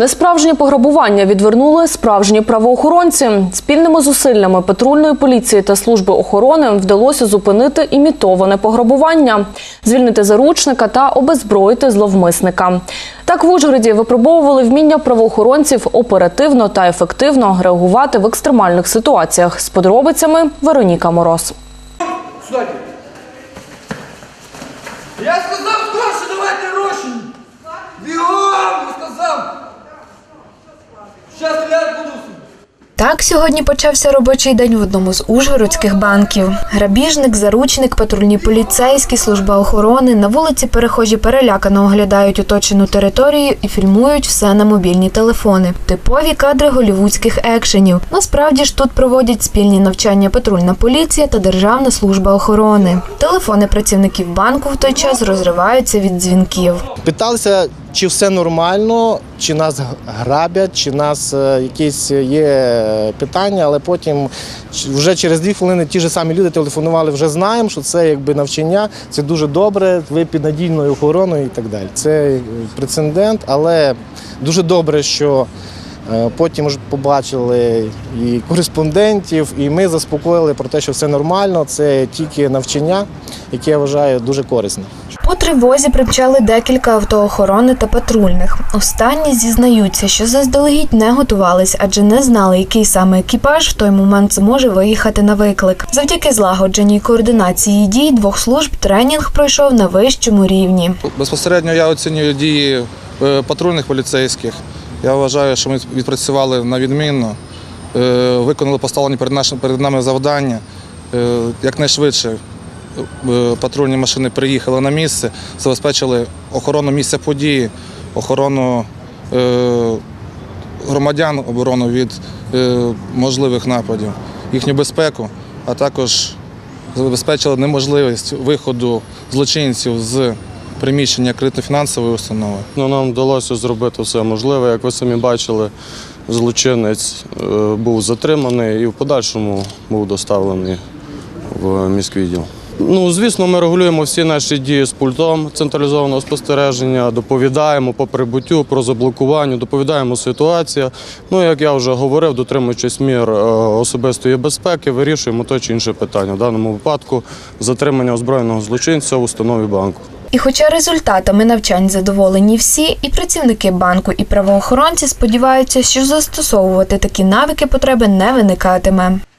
Несправжнє пограбування відвернули справжні правоохоронці. Спільними зусиллями патрульної поліції та служби охорони вдалося зупинити імітоване пограбування, звільнити заручника та обезброїти зловмисника. Так в Ужгороді випробовували вміння правоохоронців оперативно та ефективно реагувати в екстремальних ситуаціях. З подробицями Вероніка Мороз. Так сьогодні почався робочий день в одному з ужгородських банків. Грабіжник, заручник, патрульні поліцейські, служба охорони на вулиці перехожі перелякано оглядають оточену територію і фільмують все на мобільні телефони. Типові кадри голівудських екшенів. Насправді ж тут проводять спільні навчання патрульна поліція та Державна служба охорони. Телефони працівників банку в той час розриваються від дзвінків. Питалися, чи все нормально, чи нас грабять, чи нас е, якісь є питання, але потім вже через дві хвилини ті ж самі люди телефонували, вже знаємо, що це якби навчання, це дуже добре, ви під надійною охороною і так далі. Це е, прецедент, але дуже добре, що потім вже побачили і кореспондентів, і ми заспокоїли про те, що все нормально, це тільки навчання, яке я вважаю дуже корисне. По тривозі примчали декілька автоохорони та патрульних. Останні зізнаються, що заздалегідь не готувались, адже не знали, який саме екіпаж в той момент зможе виїхати на виклик. Завдяки злагодженій координації дій двох служб тренінг пройшов на вищому рівні. Безпосередньо я оцінюю дії е, патрульних поліцейських. Я вважаю, що ми відпрацювали на відмінно, е, виконали поставлені перед, нами завдання. Е, Якнайшвидше е, патрульні машини приїхали на місце, забезпечили охорону місця події, охорону громадян, оборону від можливих нападів, їхню безпеку, а також забезпечили неможливість виходу злочинців з приміщення кредитно-фінансової установи. Ну, нам вдалося зробити все можливе. Як ви самі бачили, злочинець е, був затриманий і в подальшому був доставлений в міськвідділ. Ну, звісно, ми регулюємо всі наші дії з пультом централізованого спостереження, доповідаємо по прибуттю, про заблокування, доповідаємо ситуацію. Ну, як я вже говорив, дотримуючись мір е, особистої безпеки, вирішуємо то чи інше питання. В даному випадку затримання озброєного злочинця в установі банку. І хоча результатами навчань задоволені всі, і працівники банку, і правоохоронці сподіваються, що застосовувати такі навики потреби не виникатиме.